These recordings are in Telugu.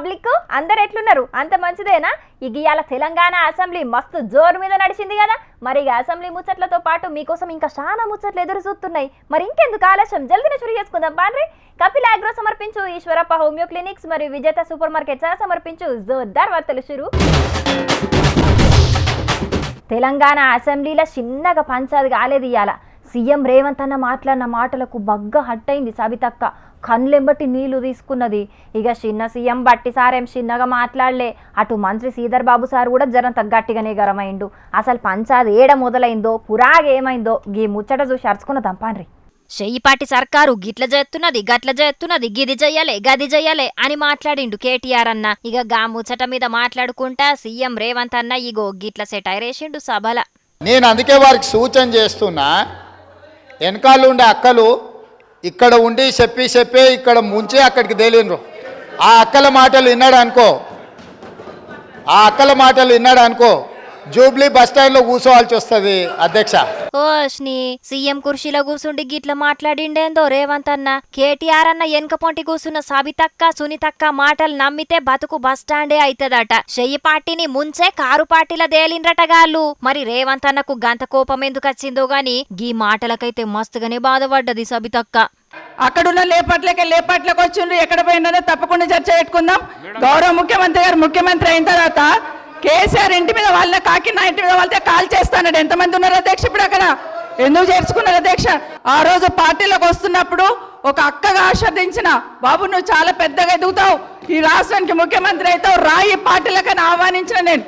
పబ్లిక్ అందరు ఎట్లున్నారు? అంత మంచిదేనా? ఇక ఇవాళ తెలంగాణ అసెంబ్లీ మస్తు జోరు మీద నడిచింది కదా. మరి ఇక అసెంబ్లీ ముచ్చట్లతో పాటు మీకోసం ఇంకా చాలా ముచ్చట్లు ఎదురు చూస్తున్నాయి. మరి ఇంకెందుకు ఆలస్యం? జల్దీనే చురు చేసుకుందాం. పాన్రి కపిల్ అగ్రో సమర్పించు ఈశ్వరప్ప హోమియో క్లినిక్స్ మరియు విజేత సూపర్ మార్కెట్ సమర్పించు జోర్దార్ వార్తలు షురు. తెలంగాణ అసెంబ్లీలో చిన్నగా పంచాది కాలేదు ఇవాళ సీఎం రేవంత్ అన్న మాట్లాడిన మాటలకు బగ్గ హట్టయింది సబితక్క. కళ్ళెంబట్టి నీళ్ళు తీసుకున్నది. ఇక చిన్న సీఎం బట్టి సారేం చిన్నగా మాట్లాడలే. అటు మంత్రి శ్రీధర్ బాబు సార్ కూడా జరంత గట్టిగానే గరమైండు అసలు పంచాది ఏడ మొదలైందో పురాగేమైందో గీ ముచ్చట చూసి అరుచుకున్న దంపాన్రి చెయ్యిపాటి సర్కారు గిట్ల చేస్తున్నది గట్ల చేస్తున్నది గిది చెయ్యలే గది చెయ్యలే అని మాట్లాడిండు కేటీఆర్ అన్న. ఇక గా ముచ్చట మీద మాట్లాడుకుంటా సీఎం రేవంత్ అన్న ఇగో గిట్ల సెటైరేసిండు సభల. నేను అందుకే వారికి సూచన చేస్తున్నా వెనకాల ఉండే అక్కలు ఇక్కడ ఉండి చెప్పి చెప్పే ఇక్కడ ముంచి అక్కడికి తేలినరు ఆ అక్కల మాటలు విన్నాడు అనుకో? ఆ అక్కల మాటలు విన్నాడు అనుకో? జూబ్లీ బస్ స్టాండ్లో కూర్చోవాల్సి వస్తుంది అధ్యక్ష. ఓష్ని సీఎం కుర్చీలో కూసుండి గిట్ల మాట్లాడిండేందో రేవంత్ అన్న. కేటీఆర్ అన్న వెనక పొంటి కూసున్న సబితక్క సునీతక్క మాటలు నమ్మితే బతుకు బస్టాండే అయితదట. చెయ్యి పార్టీని ముంచే కారు పార్టీల దేలిండ్రటగాళ్ళు మరి రేవంత్ అన్నకు గంత కోపం ఎందుకు వచ్చిందో గాని గీ మాటలకైతే మస్తుగానే బాధపడ్డది సబితక్క. అక్కడున్న లేపట్లకి లేపట్లకు వచ్చిండ్రు ఎక్కడ పోయిందో తప్పకుండా చర్చ పెట్టుకుందాం. గౌరవ ముఖ్యమంత్రి గారు ముఖ్యమంత్రి అయిన తర్వాత కేసీఆర్ ఇంటి మీద వాళ్ళ కాకి నా ఇంటి మీద వాళ్ళతో కాల్ చేస్తానండి. ఎంతమంది ఉన్నారు అధ్యక్ష ఇప్పుడు అక్కడ? ఎందుకు చేర్చుకున్నారు అధ్యక్ష? ఆ రోజు పార్టీలోకి వస్తున్నప్పుడు ఒక అక్కగా ఆస్వాదించిన బాబు నువ్వు చాలా పెద్దగా ఎదుగుతావు. ఈ రాష్ట్రానికి ముఖ్యమంత్రి అవుతావు. రాయి పార్టీలకని ఆహ్వానించిన నేను.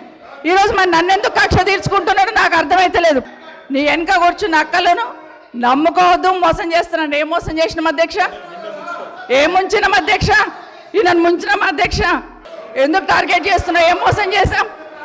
ఈ రోజు మరి నన్ను ఎందుకు కక్ష తీర్చుకుంటున్నాడు నాకు అర్థమైతలేదు. నీ వెనక కూర్చున్న అక్కలను నమ్ముకోవద్దు మోసం చేస్తున్నాడు. ఏం మోసం చేసిన అధ్యక్ష? ఏం ముంచినాం అధ్యక్ష? ఈయన ముంచినాం అధ్యక్ష. ఎందుకు టార్గెట్ చేస్తున్నావు? ఏం మోసం చేశాం?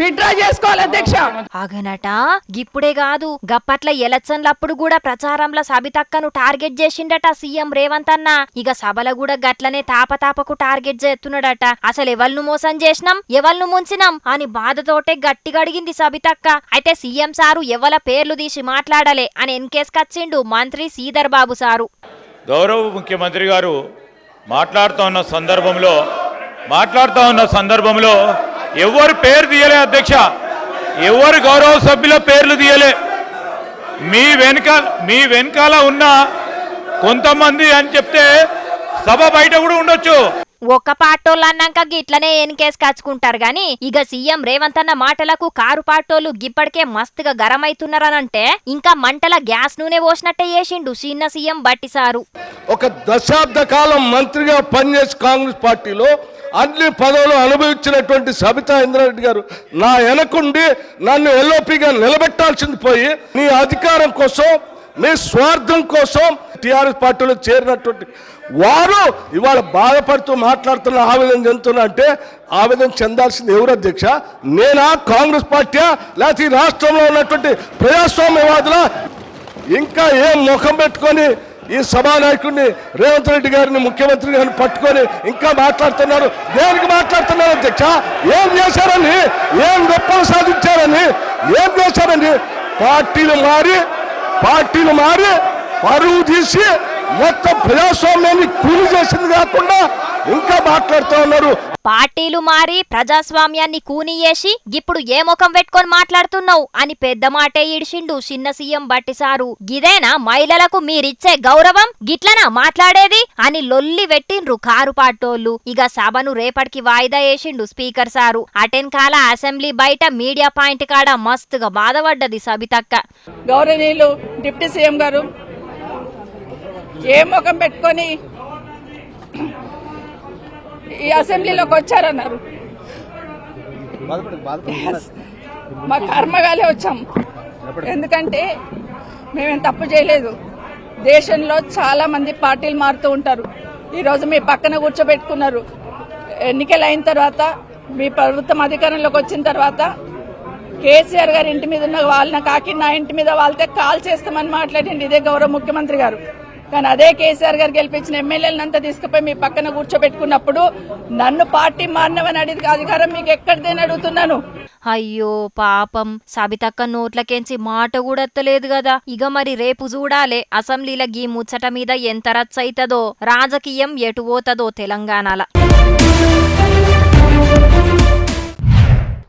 విత్డ్రా చేసుకోవాలి అధ్యక్ష. అగనట గిప్పుడే కాదు గప్పట్ల ఎలక్షన్లప్పుడు కూడా ప్రచారంలో సబితక్కను టార్గెట్ చేసిండట సీఎం రేవంత్ అన్న. ఇక సభల కూడా గట్లనే తాపతాపకు టార్గెట్ చేస్తున్నాడట. అసలు ఎవల్ను మోసం చేసినాం ఎవల్ను ముంచినాం అని బాధతోటే గట్టిగా అడిగింది సబితక్క. అయితే సీఎం సారు ఎవల పేర్లు తీసి మాట్లాడలే అని ఎన్కేసుకొచ్చిండు మంత్రి శ్రీధర్ బాబు సారు. గౌరవ ముఖ్యమంత్రి గారు మాట్లాడుతూ ఉన్న సందర్భంలో మాట్లాడుతూ ఉన్న సందర్భంలో ఎవరు పేరు తీయలే అధ్యక్ష? ఎవరు గౌరవ సభ్యుల పేర్లు తీయలే? మీ వెనక మీ వెనకాల ఉన్న కొంతమంది అని చెప్తే సభ బయట కూడా ఉండొచ్చు. ఒక్క పాటోళ్ళు అన్నాక గిట్లనే కాచుకుంటారు గాని ఇక సీఎం రేవంత్ అన్న మాటలకు కారు పాటోళ్ళు గిప్పటికే మస్తుగా గరమైతున్నారనంటే ఇంకా మంటల గ్యాస్ నూనె పోసినట్టే చేసిండు చిన్న సీఎం బట్టి సారు. ఒక దశాబ్ద కాలం మంత్రిగా పనిచేసి కాంగ్రెస్ పార్టీలో అన్ని పదవులు అనుభవించినటువంటి సబితా ఇంద్రారెడ్డి గారు నా వెనకుండి నన్ను ఎల్ఓపిగా నిలబెట్టాల్సింది పోయి నీ అధికారం కోసం మీ స్వార్థం కోసం టిఆర్ఎస్ పార్టీలో చేరినటువంటి వారు ఇవాళ బాధపడుతూ మాట్లాడుతున్న ఆవేదన చెందుతున్నా అంటే ఆవేదన చెందాల్సింది ఎవరు అధ్యక్ష? నేనా? కాంగ్రెస్ పార్టీయా? లేకపోతే ఈ రాష్ట్రంలో ఉన్నటువంటి ప్రజాస్వామ్యవాదుల? ఇంకా ఏం ముఖం పెట్టుకొని ఈ సభానాయకుడిని రేవంత్ రెడ్డి గారిని ముఖ్యమంత్రి గారిని పట్టుకొని ఇంకా మాట్లాడుతున్నారు? దేనికి మాట్లాడుతున్నారు అధ్యక్ష? ఏం చేశారని? ఏం గొప్పలు సాధించారని? ఏం చేశారని? పార్టీలు మారి పార్టీలు మారి పరువు తీసి మొత్తం ప్రజాస్వామ్యాన్ని కూలి చేసింది కాకుండా ఇంకా మాట్లాడుతూ ఉన్నారు. పార్టీలు మారి ప్రజాస్వామ్యాన్ని కూనియేసి ఇప్పుడు ఏ ముఖం పెట్టుకొని మాట్లాడుతున్నావు అని పెద్ద మాటే ఇడిచిండు చిన్న సీఎం బట్టి సారు గిదేనా మహిళలకు మీరిచ్చే గౌరవం? గిట్లనా మాట్లాడేది? అని లొల్లి పెట్టిండ్రు కారు పాటోళ్ళు. ఇక సభను రేపటికి వాయిదా వేసిండు స్పీకర్ సారు. అటెన్ కాల అసెంబ్లీ బయట మీడియా పాయింట్ కాడ మస్తుగా బాధపడ్డది సబితక్క. గౌరవనీయులు డిప్యూటీ సీఎం గారు ఏ ముఖం పెట్టుకొని ఈ అసెంబ్లీలోకి వచ్చారన్నారు? మా కర్మగాలే వచ్చాం. ఎందుకంటే మేమేం తప్పు చేయలేదు. దేశంలో చాలా మంది పార్టీలు మారుతూ ఉంటారు. ఈరోజు మీ పక్కన కూర్చోబెట్టుకున్నారు. ఎన్నికలు అయిన తర్వాత మీ ప్రభుత్వం అధికారంలోకి వచ్చిన తర్వాత కేసీఆర్ గారి ఇంటి మీద ఉన్న వాళ్ళ కాకి నా ఇంటి మీద వాళ్ళతో కాల్ చేస్తామని మాట్లాడింది ఇదే గౌరవ ముఖ్యమంత్రి గారు. కానీ అదే కేసీఆర్ గారు గెలిపించిన ఎమ్మెల్యేలంతా తీసుకుపోయి మీ పక్కన కూర్చోబెట్టుకున్నప్పుడు నన్ను పార్టీ మారినవని అడిగి అధికారం మీకు ఎక్కడిదేని అడుగుతున్నాను. అయ్యో పాపం. సబితక్క నోట్లకేంచి మాట కూడా ఎత్తలేదు కదా ఇక మరి రేపు చూడాలే అసెంబ్లీల గీ ముచ్చట మీద ఎంత రచ్చయితదో రాజకీయం ఎటు పోతదో తెలంగాణల.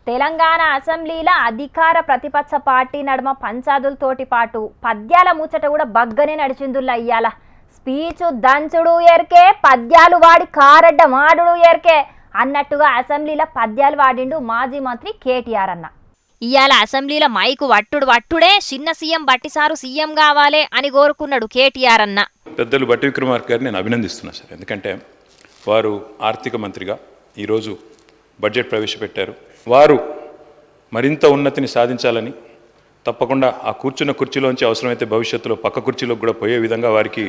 తెలంగాణ అసెంబ్లీల అధికార ప్రతిపక్ష పార్టీ నడుమ పంచాదులతోటి పాటు పద్యాల ముచ్చట కూడా బగ్గనే నడిచిందుల్లా ఇయ్యాల. స్పీచు దంచుడు ఎరికే పద్యాలు వాడి కారడ్డ మాడుడు ఎరికే అన్నట్టుగా అసెంబ్లీలో పద్యాలు వాడిండు మాజీ మంత్రి కేటీఆర్ అన్న. ఇవాళ అసెంబ్లీలో మైకు వట్టుడు వట్టుడే చిన్న సీఎం బట్టిసారు సీఎం కావాలే అని కోరుకున్నాడు కేటీఆర్ అన్న. పెద్దలు బట్టి విక్రమార్క గారిని నేను అభినందిస్తున్నాను సార్. ఎందుకంటే వారు ఆర్థిక మంత్రిగా ఈరోజు బడ్జెట్ ప్రవేశపెట్టారు. వారు మరింత ఉన్నతిని సాధించాలని తప్పకుండా ఆ కూర్చున్న కుర్చీలోంచి అవసరమైతే భవిష్యత్తులో పక్క కుర్చీలోకి కూడా పోయే విధంగా వారికి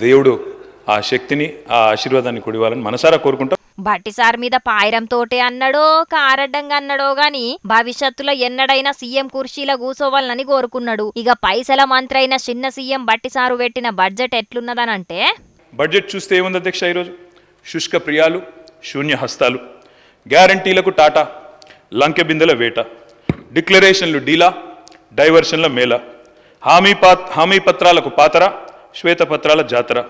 దేవుడు ఆ శక్తిని ఆ ఆశీర్వాదాన్ని కుడివ్వాలని మనసారా కోరుకుంటాం. బట్టిసార్ మీద పాయరంతోటే అన్నడో కారడ్డంగా అన్నడో గాని భవిష్యత్తులో ఎన్నడైనా సీఎం కుర్చీలో కూసోవాలని కోరుకున్నాడు. ఇక పైసల మంత్రి అయిన చిన్న సీఎం బట్టిసారు పెట్టిన బడ్జెట్ ఎట్లున్నదనంటే? బడ్జెట్ చూస్తే ఏముంది అధ్యక్ష ఈరోజు? శుష్క ప్రియాలు శూన్య హస్తాలు. గ్యారంటీలకు టాటా. లంకె బిందెల వేట డిక్లరేషన్లు డీలా డైవర్షన్ల మేళ హామీ పాత్ హామీ పత్రాలకు పాతర శ్వేతపత్రాల జాతర.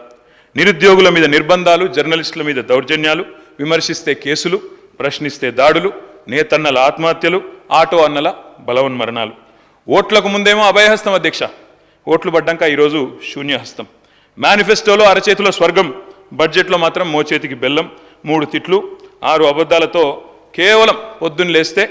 నిరుద్యోగుల మీద నిర్బంధాలు జర్నలిస్టుల మీద దౌర్జన్యాలు విమర్శిస్తే కేసులు ప్రశ్నిస్తే దాడులు నేతన్నల ఆత్మహత్యలు ఆటో అన్నల బలవన్మరణాలు. ఓట్లకు ముందేమో అభయహస్తం అధ్యక్ష. ఓట్లు పడ్డాక ఈరోజు శూన్యహస్తం. మేనిఫెస్టోలో అరచేతిలో స్వర్గం బడ్జెట్లో మాత్రం మోచేతికి బెల్లం మూడు తిట్లు ఆరు అబద్ధాలతో కేవలం పొద్దున్న లేస్తే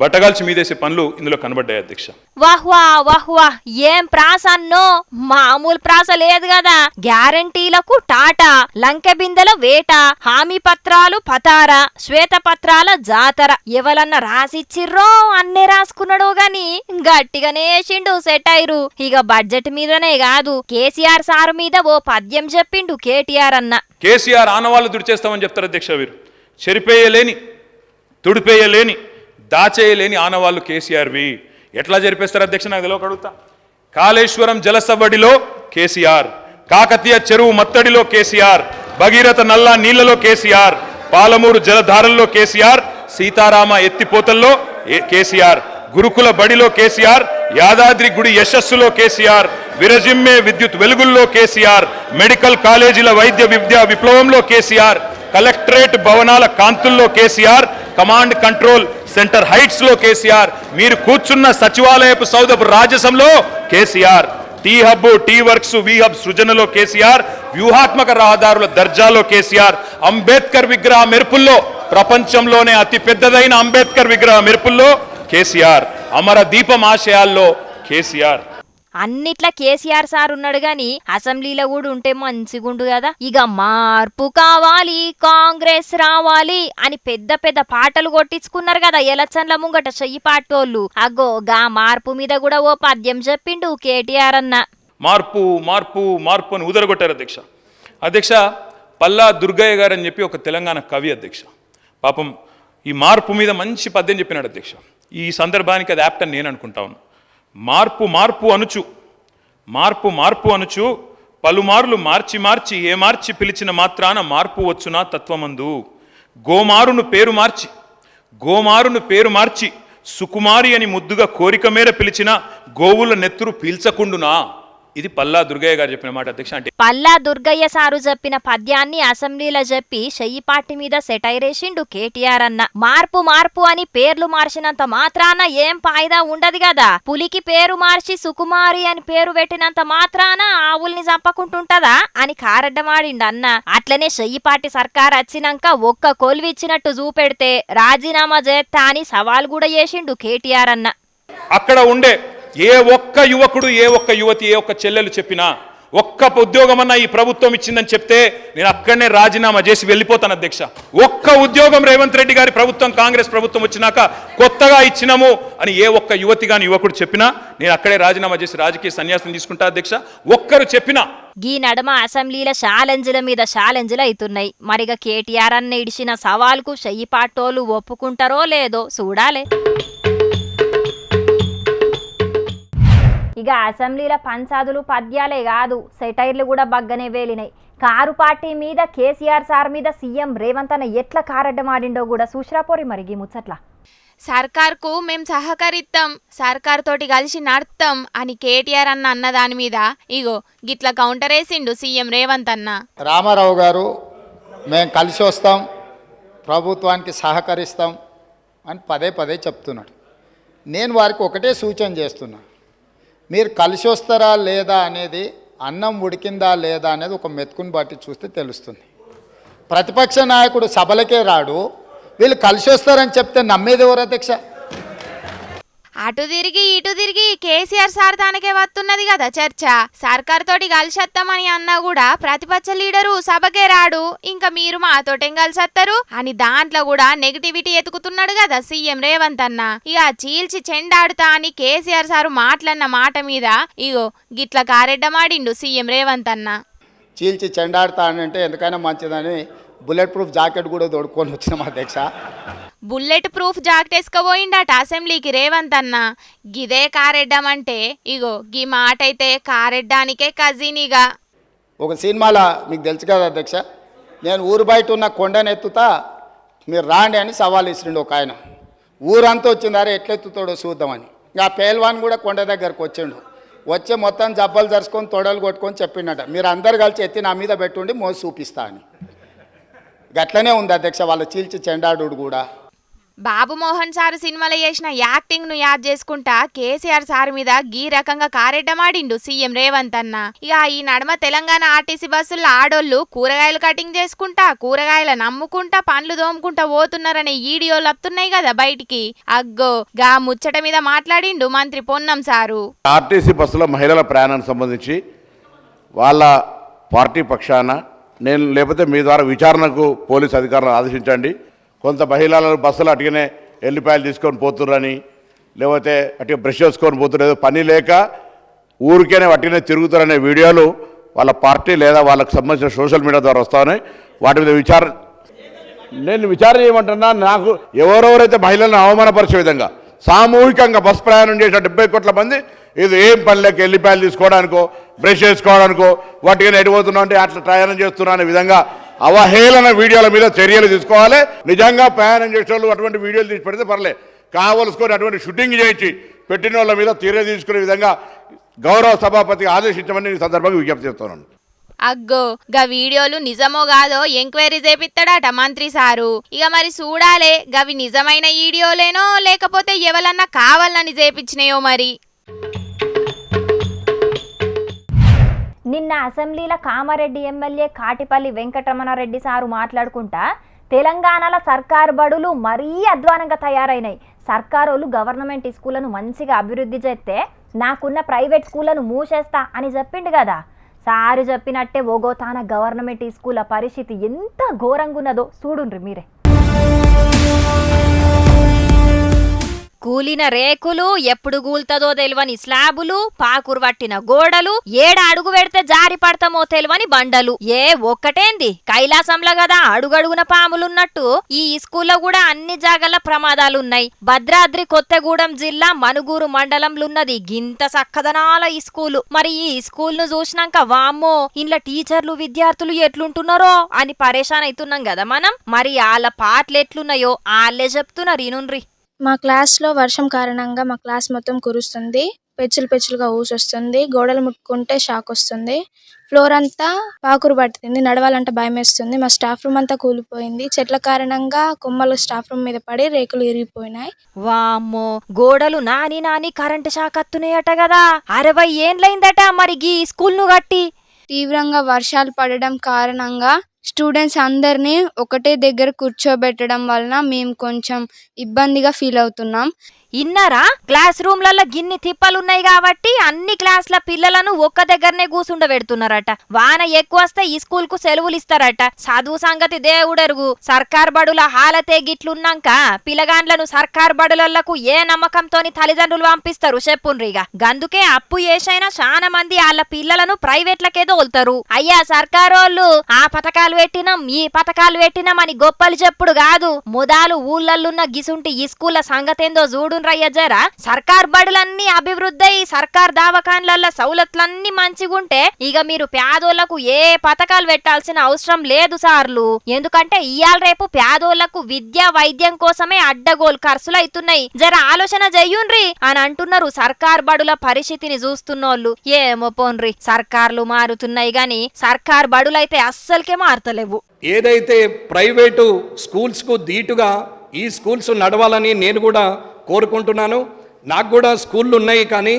బట్టగాల్చి మీదేసే పనులు ఇందులో కనబడ్డాయి అధ్యక్ష. వాహ్ వా వాహ్ వా ఏం ప్రాస అన్నో? మామూలు ప్రాస లేదు కదా. గ్యారంటీలకు టాటా లంకె బిందెల వేట హామీ పత్రాలు పతార శ్వేత పత్రాల జాతర. ఎవలన్నా రాసిచ్చిర్రో? అన్నే రాసుకున్నాడో గాని గట్టిగానే వేసిండు సెట్ అయ్రు ఇక బడ్జెట్ మీదనే కాదు కేసీఆర్ సార్ మీద ఓ పద్యం చెప్పిండు కేటీఆర్ అన్న. కేసీఆర్ ఆనవాళ్ళు దుడిచేస్తామని చెప్తారు అధ్యక్ష వీరు. చెరిపేయలేని తుడిపేయలేని దాచేయలేని ఆనవాళ్ళు కేసీఆర్వి ఎట్లా జరిపేస్తారు అధ్యక్ష? నాకు తెలియక అడుగుతా. కాళేశ్వరం జలసవ్వడిలో కేసీఆర్ కాకతీయ చెరువు మత్తడిలో కేసీఆర్ భగీరథ నల్లా నీళ్ళలో కేసీఆర్ పాలమూరు జలధారల్లో కేసీఆర్ సీతారామ ఎత్తిపోతల్లో కేసీఆర్ గురుకుల బడిలో కేసీఆర్ యాదాద్రి గుడి యశస్సులో కేసీఆర్ విరజిమ్మే విద్యుత్ వెలుగుల్లో కేసీఆర్ మెడికల్ కాలేజీల వైద్య విద్యా విప్లవంలో కేసీఆర్ కలెక్టరేట్ భవనాల కాంతుల్లో కేసీఆర్ కమాండ్ కంట్రోల్ సెంటర్ హైట్స్లో కేసీఆర్ మీరు కూర్చున్న సచివాలయపు సౌదపు రాజసంలో KCR. T hub T works we hub సృజనలో KCR వ్యూహాత్మక రహదారుల దర్జాలో కేసీఆర్. అంబేద్కర్ విగ్రహ మెరుపుల్లో ప్రపంచంలోనే అతి పెద్దదైన అంబేద్కర్ విగ్రహ మెరుపుల్లో కేసీఆర్. అమర దీపం ఆశయాల్లో కేసీఆర్. అన్నిట్లా కేసీఆర్ సార్ ఉన్నాడు గాని అసెంబ్లీలో కూడా ఉంటే మంచిగుండు కదా. ఇక మార్పు కావాలి కాంగ్రెస్ రావాలి అని పెద్ద పెద్ద పాటలు కొట్టించుకున్నారు కదా ఎలక్షన్ల ముంగట చెయ్యి పాటోళ్ళు. అగో గా మార్పు మీద కూడా ఓ పద్యం చెప్పిండు కేటీఆర్ అన్న. మార్పు మార్పు మార్పు అని ఉదరగొట్టారు అధ్యక్ష. అధ్యక్ష పల్లా దుర్గయ్య గారు అని చెప్పి ఒక తెలంగాణ కవి అధ్యక్ష. పాపం ఈ మార్పు మీద మంచి పద్యం చెప్పినాడు అధ్యక్ష. ఈ సందర్భానికి అది యాప్ట్ అని నేను అనుకుంటా మార్పు మార్పు అనుచు. మార్పు మార్పు అనుచు. పలుమార్లు మార్చి మార్చి ఏ మార్చి పిలిచిన మాత్రాన మార్పు వచ్చునా తత్వమందు. గోమారును పేరు మార్చి. గోమారును పేరు మార్చి. సుకుమారి అని ముద్దుగా కోరిక మేర పిలిచిన గోవుల నెత్తురు పీల్చకుండునా? ఇది పల్లా దుర్గయ్య గారు చెప్పిన మాట అధ్యక్ష. అంటే పల్లా దుర్గయ్య సారు చెప్పిన పద్యాన్ని అసెంబ్లీలో చెప్పి చెయ్యి పార్టీ మీద సెటైరేసిండు కేటీఆర్ అన్న. మార్పు మార్పు అని పేర్లు మార్చినంత మాత్రాన ఏం ఫాయిదా ఉండదు కదా పులికి పేరు మార్చి సుకుమారి అని పేరు పెట్టినంత మాత్రాన ఆవుల్ని చంపకుంటుంటదా అని కారడ్డమాడిండు అన్న. అట్లనే చెయ్యి పార్టీ సర్కార్ వచ్చినాక ఒక్క కొలువు ఇచ్చినట్టు చూపెడితే రాజీనామా చేస్తా అని సవాల్ కూడా చేసిండు కేటీఆర్ అన్న. అక్కడ ఉండే ఏ ఒక్క యువకుడు ఏ ఒక్క యువతి ఏ ఒక్క చెల్లెలు చెప్పినా ఒక్క ఉద్యోగం అన్న ఈ ప్రభుత్వం ఇచ్చిందని చెప్తే నేను అక్కడనే రాజీనామా చేసి వెళ్ళిపోతాను అధ్యక్ష. ఒక్క ఉద్యోగం రేవంత్ రెడ్డి గారి ప్రభుత్వం కాంగ్రెస్ ప్రభుత్వం వచ్చినాక కొత్తగా ఇచ్చినాము అని ఏ ఒక్క యువతి గాని యువకుడు చెప్పినా నేను అక్కడే రాజీనామా చేసి రాజకీయ సన్యాసం తీసుకుంటా అధ్యక్ష. ఒక్కరు చెప్పినా. గీ నడమ అసెంబ్లీల ఛాలెంజ్ల మీద ఛాలెంజ్లు అవుతున్నాయి. మరిగా కేటీఆర్ అన్న ఇడిచిన సవాల్కు చెయ్యి పాటోలు ఒప్పుకుంటారో లేదో చూడాలే. ఇక అసెంబ్లీల పంచాదులు పద్యాలే కాదు సెటైర్లు కూడా బగ్గనే వేలినాయి. కారు పార్టీ మీద కేసీఆర్ సార్ మీద సీఎం రేవంత్ అన్న ఎట్లా కారడ్డమాడిండో కూడా చూసిరాపోరి మరి ఈ ముచ్చట్లా. సర్కార్కు మేం సహకరిస్తాం సర్కార్ తోటి కలిసి నడుస్తాం అని కేటీఆర్ అన్న అన్న దాని మీద ఇగో గిట్ల కౌంటర్ వేసిండు సీఎం రేవంత్ అన్న. రామారావు గారు మేము కలిసి వస్తాం ప్రభుత్వానికి సహకరిస్తాం అని పదే పదే చెప్తున్నాడు. నేను వారికి ఒకటే సూచన చేస్తున్నా. మీరు కలిసి వస్తారా లేదా అనేది అన్నం ఉడికిందా లేదా అనేది ఒక మెతుకుని బట్టి చూస్తే తెలుస్తుంది. ప్రతిపక్ష నాయకుడు సభలకే రాడు వీళ్ళు కలిసి వస్తారని చెప్తే నమ్మేది ఎవరు అధ్యక్ష? అటు తిరిగి ఇటు తిరిగి కేసీఆర్ సార్ తానకే వస్తున్నది కదా చర్చ. సర్కార్ తోటి కలిసొత్తామని అన్నా కూడా ప్రతిపక్ష లీడరు సభకే రాడు. ఇంకా మీరు మాతోటేం కలిసొత్తారు? అని దాంట్లో కూడా నెగిటివిటీ ఎతుకుతున్నాడు కదా సీఎం రేవంత్ అన్న. ఇక చీల్చి చెండాడుతా అని కేసీఆర్ సారు మాట్లాడిన మాట మీద ఇగో గిట్ల కారెడ్డమాడిండు సీఎం రేవంత్ అన్న. చీల్చి చెండాడుతా అని అంటే ఎందుకైనా మంచిదని బుల్లెట్ ప్రూఫ్ జాకెట్ కూడా తోడుకొని వచ్చినాం అధ్యక్ష. బుల్లెట్ ప్రూఫ్ జాకెట్ అసెంబ్లీకి రేవంత్ అన్న. గిదే కారెడ్డమంటే ఇగో గీ మాట అయితే కారెడ్డానికే కజినిగా. ఒక సినిమాలో మీకు తెలుసు కదా అధ్యక్ష? నేను ఊరు బయట ఉన్న కొండను ఎత్తుతా మీరు రాండి అని సవాల్ ఇస్తుండే ఒక ఆయన. ఊరంతా వచ్చిందారే ఎట్లెత్తుతాడో చూద్దామని. ఆ పేల్వాన్ కూడా కొండ దగ్గరకు వచ్చిండు. వచ్చి మొత్తం జబ్బలు జరుచుకొని తొడలు కొట్టుకొని చెప్పిండట మీరు అందరు కలిసి ఎత్తి నా మీద పెట్టుండి మోసి చూపిస్తా అని. గట్లనే ఉంది అధ్యక్ష వాళ్ళ చీల్చి చెండాడు కూడా. బాబు మోహన్ సార్ సినిమాలో చేసిన యాక్టింగ్ను యాద్ చేసుకుంటా కేసీఆర్ సార్ మీద గీ రకంగా కారెడ్డమాడిండు సీఎం రేవంత్ అన్న. ఇక ఈ నడమ తెలంగాణ ఆర్టీసీ బస్సుల్లో ఆడోళ్ళు కూరగాయలు కటింగ్ చేసుకుంటా కూరగాయల నమ్ముకుంటా పండ్లు దోముకుంటా పోతున్నారనే ఈడియోలు వస్తున్నాయి కదా బయటికి. అగ్గో గా ముచ్చట మీద మాట్లాడిండు మంత్రి పొన్నం సారు. ఆర్టీసీ బస్సులో మహిళల ప్రయాణానికి సంబంధించి వాళ్ళ పార్టీ పక్షాన నేను లేకపోతే మీ ద్వారా విచారణకు పోలీస్ అధికారులను ఆదేశించండి. కొంత మహిళలు బస్సులు అటుగానే ఎల్లిపాయలు తీసుకొని పోతుర్రని లేకపోతే అటు బ్రష్ చేసుకొని పోతున్నారు పని లేక ఊరికేనే అటుగానే తిరుగుతారనే వీడియోలు వాళ్ళ పార్టీ లేదా వాళ్ళకి సంబంధించిన సోషల్ మీడియా ద్వారా వస్తాయని వాటి మీద విచారణ నేను విచారణ చేయమంటున్నా నాకు ఎవరెవరైతే మహిళలను అవమానపరిచే విధంగా సామూహికంగా బస్ ప్రయాణం చేసిన డెబ్బై కోట్ల మంది ఇది ఏం పని లేక ఎల్లిపాయలు తీసుకోవడానికో బ్రష్ చేసుకోవడానికో వాటికి ఎడిపోతున్నా అంటే అట్లా ప్రయాణం చేస్తున్నా అనే విధంగా అవహేళన వీడియోల మీద చర్యలు తీసుకోవాలి. నిజంగా ప్రయాణం చేసే వాళ్ళు అటువంటి వీడియోలు తీసి పెడితే పర్లే. కావలసుకొని అటువంటి షూటింగ్ చేయించి పెట్టిన వాళ్ళ మీద చర్య తీసుకునే విధంగా గౌరవ సభాపతికి ఆదేశించమని ఈ సందర్భంగా విజ్ఞప్తి చేస్తున్నాను. అగ్గో గా వీడియోలు నిజమో కాదో ఎంక్వైరీ చేపిస్తాడట మంత్రి సారు. ఇక మరి చూడాలే గవి నిజమైన వీడియోలేనో లేకపోతే ఎవలన్నా కావాలని చేపించినాయో మరి. నిన్న అసెంబ్లీలో కామారెడ్డి ఎమ్మెల్యే కాటిపల్లి వెంకటరమణారెడ్డి సారు మాట్లాడుకుంటా తెలంగాణలో సర్కారు బడులు మరీ అధ్వానంగా తయారైనాయి. సర్కారోళ్ళు గవర్నమెంట్ స్కూళ్ళను మంచిగా అభివృద్ధి చేస్తే నాకున్న ప్రైవేట్ స్కూళ్ళను మూసేస్తా అని చెప్పిండు కదా. సారు చెప్పినట్టే ఓగోతాన గవర్నమెంట్ స్కూళ్ళ పరిస్థితి ఎంత ఘోరంగా ఉన్నదో చూడుండ్రి మీరే. కూలిన రేకులు ఎప్పుడు గూల్తదో తెలివని స్లాబులు పాకురు పట్టిన గోడలు ఏడ అడుగు పెడితే జారి పడతామో తెలివని బండలు. ఏ ఒక్కటేంది? కైలాసంలో కదా అడుగడుగున పాములున్నట్టు ఈ స్కూల్లో కూడా అన్ని జాగల ప్రమాదాలున్నాయి. భద్రాద్రి కొత్తగూడెం జిల్లా మనుగూరు మండలంలున్నది గింత సక్కదనాల ఈ స్కూలు. మరి ఈ స్కూల్ను చూసినాక వామ్మో ఇంట్లో టీచర్లు విద్యార్థులు ఎట్లుంటున్నారో అని పరేషాన్ అవుతున్నాం కదా మనం. మరి వాళ్ళ పాటలు ఎట్లున్నాయో వాళ్ళే చెప్తున్నారు ఇనుండ్రి. మా క్లాస్లో వర్షం కారణంగా మా క్లాస్ మొత్తం కురుస్తుంది. పెచ్చులు పెచ్చులుగా ఊసొస్తుంది. గోడలు ముట్టుకుంటే షాక్ వస్తుంది. ఫ్లోర్ అంతా పాకురు పడుతుంది. నడవాలంటే భయం వేస్తుంది మా స్టాఫ్ రూమ్ అంతా కూలిపోయింది. చెట్ల కారణంగా కొమ్మలు స్టాఫ్ రూమ్ మీద పడి రేకులు ఇరిగిపోయినాయి. వామ్మో! గోడలు నాని నాని కరెంటు షాక్ అత్తున్నాయట కదా అరవై ఏండ్లైందట మరి గీ స్కూల్ను కట్టి. తీవ్రంగా వర్షాలు పడడం కారణంగా స్టూడెంట్స్ అందరినీ ఒకటే దగ్గర కూర్చోబెట్టడం వలన మేము కొంచెం ఇబ్బందిగా ఫీల్ అవుతున్నాం. ఇన్నారా? క్లాస్ రూమ్లలో గిన్ని తిప్పలున్నాయి కాబట్టి అన్ని క్లాస్ల పిల్లలను ఒక్క దగ్గరనే కూసుండబెడుతున్నారట. వాన ఎక్కువ వస్తే ఈ స్కూల్కు సెలవులు ఇస్తారట చదువు సంగతి దేవుడరుగు. సర్కార్ బడుల హాలతే గిట్లున్నాక పిల్లగాండ్లను సర్కార్ బడులకు ఏ నమ్మకంతోని తల్లిదండ్రులు పంపిస్తారు చెప్పుండ్రిగా. గందుకే అప్పు చేసైనా చాలా మంది వాళ్ళ పిల్లలను ప్రైవేట్లకే తోలుతారు. అయ్యా సర్కారోళ్ళు ఆ పథకాలు పెట్టినాం ఈ పథకాలు పెట్టినాం అని గొప్పలు చెప్పుడు కాదు. మొదలు ఊళ్ళల్లున్న గిసుంటి ఈ సంగతేందో చూడుండ్రయ్య జరా. సర్కార్ బడులన్నీ అభివృద్ధి అయి సర్కార్ దావకాన్లల్ల సౌలత్లన్నీ మంచిగుంటే ఇక మీరు పేదోళ్ళకు ఏ పథకాలు పెట్టాల్సిన అవసరం లేదు సార్లు. ఎందుకంటే ఇయాల రేపు పేదోళ్ళకు విద్య వైద్యం కోసమే అడ్డగోలు ఖర్చులు అవుతున్నాయి జర ఆలోచన చెయ్యుండ్రి అని అంటున్నారు సర్కార్ బడుల పరిస్థితిని చూస్తున్నోళ్ళు. ఏమో పోన్రి సర్కార్లు మారుతున్నాయి గాని సర్కార్ బడులైతే అస్సలకే మారతలేవు ఏదైతే ప్రైవేటు స్కూల్స్కు ధీటుగా ఈ స్కూల్స్ నడవాలని నేను కూడా కోరుకుంటున్నాను. నాకు కూడా స్కూళ్ళు ఉన్నాయి కానీ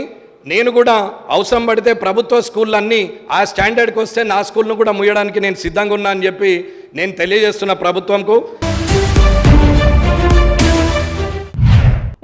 నేను కూడా అవసరం పడితే ప్రభుత్వ స్కూళ్ళన్నీ ఆ స్టాండర్డ్కి వస్తే నా స్కూల్ను కూడా ముయ్యడానికి నేను సిద్ధంగా ఉన్నా అని చెప్పి నేను తెలియజేస్తున్న ప్రభుత్వంకు.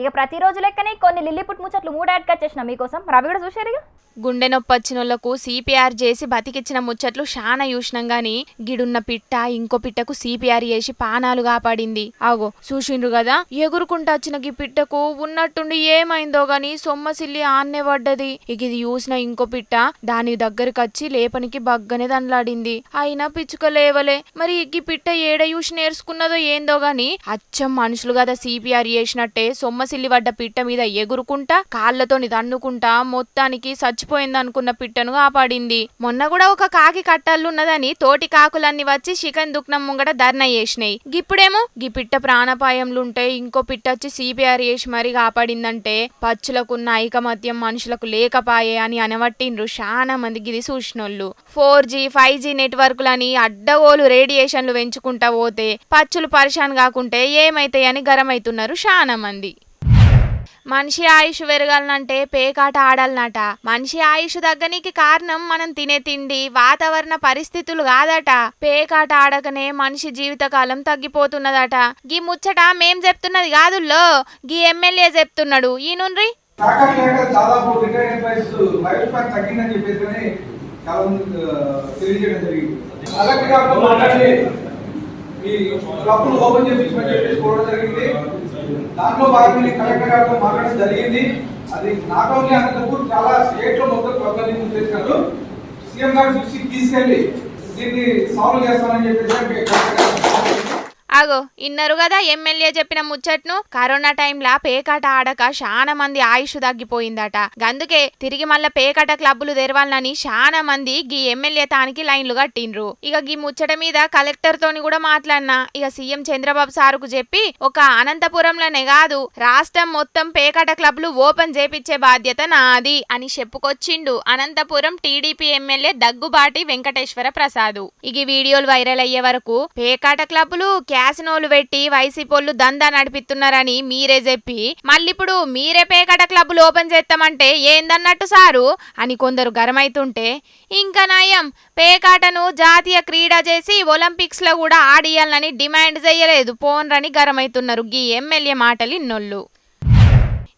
ఇక ప్రతిరోజు లెక్కనే కొన్ని లిల్లీపుట్ ముచ్చట్లు మూడు యాడ్ కట్ చేసిన మీకోసం. రవి కూడా చూసారుగా గుండె నొప్పి వచ్చిన వాళ్ళకు సిపిఆర్ చేసి బతికిచ్చిన ముచ్చట్లు శానా చూసినాం గాని గిడున్న పిట్ట ఇంకో పిట్టకు సిపిఆర్ చేసి పానాలు కాపాడింది. ఆగో చూసిండ్రు కదా ఎగురుకుంటా వచ్చిన గీ పిట్టకు ఉన్నట్టుండి ఏమైందో గాని సొమ్మసిల్లి ఆన్నే పడ్డది. ఇక ఇది చూసిన ఇంకో పిట్ట దాని దగ్గరకు వచ్చి లేపనికి బగ్గనే దండ్లాడింది. అయినా పిచ్చుక లేవలే. మరి ఈ పిట్ట ఏడ చూసి నేర్చుకున్నదో ఏందో గాని అచ్చం మనుషులు కదా సిపిఆర్ చేసినట్టే సొమ్మసిల్లి సిల్లిపడ్డ పిట్ట మీద ఎగురుకుంటా కాళ్ళతోని తన్నుకుంటా మొత్తానికి చచ్చిపోయిందనుకున్న పిట్టను కాపాడింది. మొన్న కూడా ఒక కాకి కట్టాలున్నదని తోటి కాకులన్నీ వచ్చి చికెన్ దుక్నం ముంగట ధర్నా చేసినాయి. గిప్పుడేమో గి పిట్ట ప్రాణపాయంలుంటే ఇంకో పిట్ట వచ్చి సిపిఆర్ చేసి మరీ కాపాడిందంటే పచ్చులకున్న ఐకమత్యం మనుషులకు లేకపాయే అని అనవట్టిండ్రు చాలా మంది గిది చూసినోళ్ళు ఫోర్ జీ ఫైవ్ జీ నెట్వర్క్లని అడ్డగోలు రేడియేషన్లు పెంచుకుంటా పోతే పచ్చులు పరిశాన్ కాకుంటే ఏమైతాయని గరమైతున్నారు చాలా మంది. మనిషి ఆయుష్ పెరగాలనంటే పేకాట ఆడాలన్నట మనిషి ఆయుష్ తగ్గనికి కారణం మనం తినే తిండి వాతావరణ పరిస్థితులు కాదట. పేకాట ఆడకనే మనిషి జీవితకాలం తగ్గిపోతున్నదట. గీ ముచ్చట మేం చెప్తున్నది కాదుల్లో. గీ ఎమ్మెల్యే చెప్తున్నాడు. లైఫ్ స్పాన్ తగ్గిందని చెప్పేసి అని క్లబ్ను ఓపెన్ చేపించమని చెప్పేసి కోరడం జరిగింది. దాంట్లో భాగంగా కలెక్టర్ గారితో మాట్లాడడం జరిగింది. అది నాట్ ఓన్లీ అనంతపూర్ చాలా స్టేట్లో మొత్తం క్లబ్లని మూసేసినారు సీఎం గారి దృష్టికి తీసుకెళ్ళి దీన్ని సాల్వ్ చేస్తామని చెప్పేసి అగో ఇన్నరు కదా ఎమ్మెల్యే చెప్పిన ముచ్చట్ను కరోనా టైంలా పేకాట ఆడక చాలా మంది ఆయుష్ తగ్గిపోయిందట. గందుకే తిరిగి మళ్ళా పేకాట క్లబ్బులు తెరవాలని చాలా మంది గీ ఎమ్మెల్యే తానికి లైన్లు కట్టిండ్రు. ఇక గీ ముచ్చట మీద కలెక్టర్ తోని కూడా మాట్లాడినా ఇక సీఎం చంద్రబాబు సారుకు చెప్పి ఒక అనంతపురంలోనే కాదు రాష్ట్రం మొత్తం పేకాట క్లబ్లు ఓపెన్ చేపిచ్చే బాధ్యత నాది అని చెప్పుకొచ్చిండు అనంతపురం టీడీపీ ఎమ్మెల్యే దగ్గుబాటి వెంకటేశ్వర ప్రసాద్. ఇక వీడియోలు వైరల్ అయ్యే వరకు పేకాట క్లబ్లు క్యాసినోలు పెట్టి వైసీపోళ్ళు దందా నడిపిస్తున్నారని మీరే చెప్పి మళ్ళీప్పుడు మీరే పేకాట క్లబ్లు ఓపెన్ చేస్తామంటే ఏందన్నట్టు సారు? అని కొందరు గరమైతుంటే ఇంకా నయం పేకాటను జాతీయ క్రీడ చేసి ఒలింపిక్స్లో కూడా ఆడియాలని డిమాండ్ చేయలేదు పోన్రని గరమైతున్నారు గీ ఎమ్మెల్యే మాటలు ఇన్నోళ్ళు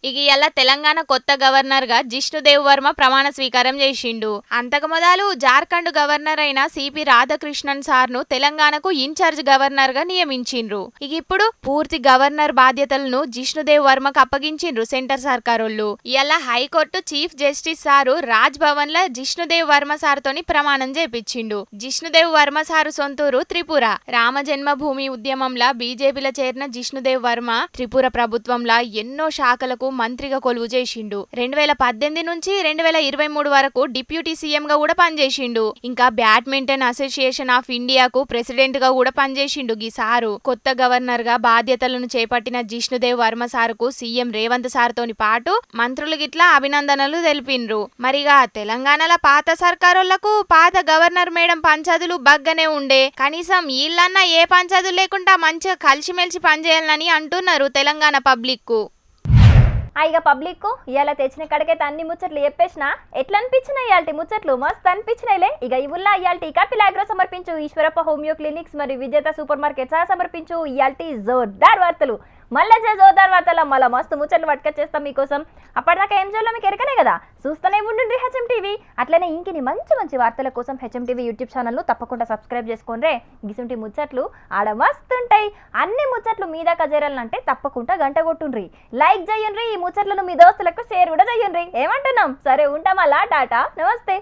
ఇక ఇలా తెలంగాణ కొత్త గవర్నర్గా జిష్ణుదేవ్ వర్మ ప్రమాణ స్వీకారం చేసిండు. అంతకు మొదలు జార్ఖండ్ గవర్నర్ అయిన సిపి రాధాకృష్ణన్ సార్ను తెలంగాణకు ఇన్ఛార్జ్ గవర్నర్గా నియమించిండ్రు. ఇక ఇప్పుడు పూర్తి గవర్నర్ బాధ్యతలను జిష్ణుదేవ్ వర్మకు అప్పగించిండ్రు సెంటర్ సర్కారోళ్ళు. ఇలా high court chief justice sir Raj భవన్లో జిష్ణుదేవ్ వర్మ సార్ తోని ప్రమాణం చేపించిండు. జిష్ణుదేవ్ వర్మ సారు సొంతూరు త్రిపుర. రామ జన్మభూమి ఉద్యమంలో బీజేపీలో చేరిన జిష్ణుదేవ్ వర్మ త్రిపుర ప్రభుత్వంలా ఎన్నో శాఖలకు మంత్రిగా కొలువు చేసిండు. రెండు వేల పద్దెనిమిది నుంచి రెండు వేల ఇరవై మూడు వరకు డిప్యూటీ సీఎం గా కూడా పనిచేసిండు. ఇంకా బ్యాడ్మింటన్ అసోసియేషన్ ఆఫ్ ఇండియాకు ప్రెసిడెంట్గా కూడా పనిచేసిండు గీ సారు. కొత్త గవర్నర్గా బాధ్యతలను చేపట్టిన జిష్ణుదేవ్ వర్మ సారుకు సీఎం రేవంత్ సార్ తోని పాటు మంత్రులు గిట్లా అభినందనలు తెలిపిండ్రు. మరిగా తెలంగాణలో పాత సర్కారోళ్ళకు పాత గవర్నర్ మేడం పంచాదులు బగ్గనే ఉండే. కనీసం వీళ్ళన్నా ఏ పంచాదులు లేకుండా మంచిగా కలిసిమెలిసి పనిచేయాలని అంటున్నారు తెలంగాణ పబ్లిక్కు ఇక పబ్లిక్ ఇవాళ తెచ్చిన కడకైతే అన్ని ముచ్చట్లు చెప్పేసిన ఎట్లా అనిపించినాయి ఇయాల్టి ముచ్చట్లు? మస్తు అనిపించినాయిలే. ఇక ఇవుల్లా ఇయాల్టి కపిల్ అగ్రో సమర్పించు ఈశ్వరప్ప హోమియో క్లినిక్స్ మరియు విజేత సూపర్ మార్కెట్ సహా సమర్పించు. ఇయాల్టి జోర్దార్ వార్తలు. మళ్ళీ జే తర్వాత వార్తల మళ్ళీ మస్తు ముచ్చట్లు పట్టుకొచ్చేస్తాం మీకోసం. అప్పటిదాకా ఏం చేయాలో మీకు ఎరకనే కదా. చూస్తూనే ఉండండి హెచ్ఎం టీవీ అట్లనే ఇంకిని మంచి మంచి వార్తల కోసం హెచ్ఎం టీవీ యూట్యూబ్ ఛానల్ను తప్పకుండా సబ్స్క్రైబ్ చేసుకోండి గిసుంటి ముచ్చట్లు ఆడ మస్తుంటాయి. అన్ని ముచ్చట్లు మీ దాకా చేరాలంటే తప్పకుండా గంట కొట్టుండ్రి. లైక్ చేయండి ఈ ముచ్చట్లను మీ దోస్తులకు షేర్ కూడా చేయండి ఏమంటున్నాం? సరే ఉంటాం అలా టాటా? నమస్తే.